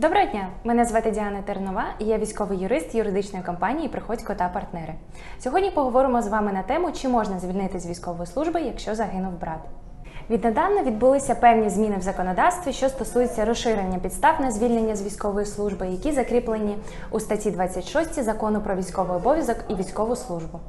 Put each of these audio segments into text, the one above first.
Доброго дня! Мене звати Діана Тернова, і я військовий юрист юридичної компанії Приходько та партнери. Сьогодні поговоримо з вами на тему, чи можна звільнити з військової служби, якщо загинув брат. Віднедавна відбулися певні зміни в законодавстві, що стосуються розширення підстав на звільнення з військової служби, які закріплені у статті 26 закону про військовий обов'язок і військову службу.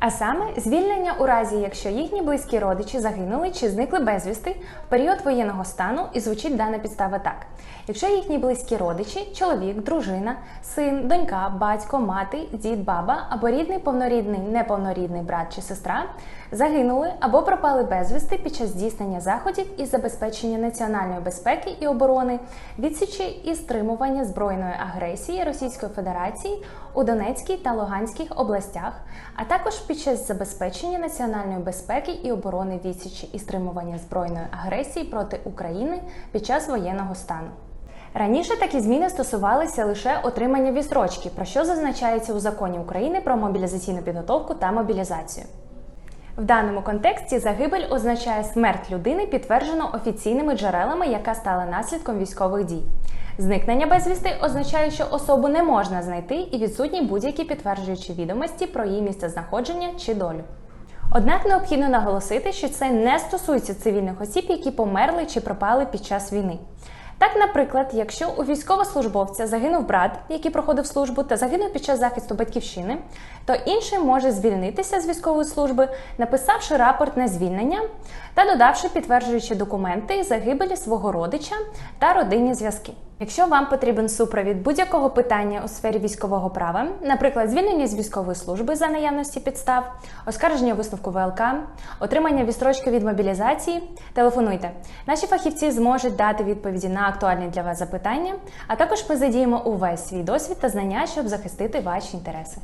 А саме звільнення у разі, якщо їхні близькі родичі загинули чи зникли безвісти в період воєнного стану, і звучить дана підстава так: якщо їхні близькі родичі, чоловік, дружина, син, донька, батько, мати, дід, баба або рідний, повнорідний, неповнорідний брат чи сестра загинули або пропали безвісти під час здійснення заходів із забезпечення національної безпеки і оборони, відсічі і стримування збройної агресії Російської Федерації у Донецькій та Луганських областях, а також під час забезпечення національної безпеки і оборони відсічі і стримування збройної агресії проти України під час воєнного стану. Раніше такі зміни стосувалися лише отримання відстрочки, про що зазначається у законі України про мобілізаційну підготовку та мобілізацію. В даному контексті загибель означає смерть людини, підтверджено офіційними джерелами, яка стала наслідком військових дій. Зникнення безвісти означає, що особу не можна знайти і відсутні будь-які підтверджуючі відомості про її місцезнаходження чи долю. Однак необхідно наголосити, що це не стосується цивільних осіб, які померли чи пропали під час війни. Так, наприклад, якщо у військовослужбовця загинув брат, який проходив службу, та загинув під час захисту батьківщини, то інший може звільнитися з військової служби, написавши рапорт на звільнення та додавши підтверджуючі документи загибелі свого родича та родинні зв'язки. Якщо вам потрібен супровід будь-якого питання у сфері військового права, наприклад, звільнення з військової служби за наявності підстав, оскарження висновку ВЛК, отримання відстрочки від мобілізації, телефонуйте. Наші фахівці зможуть дати відповіді на актуальні для вас запитання, а також ми задіємо увесь свій досвід та знання, щоб захистити ваші інтереси.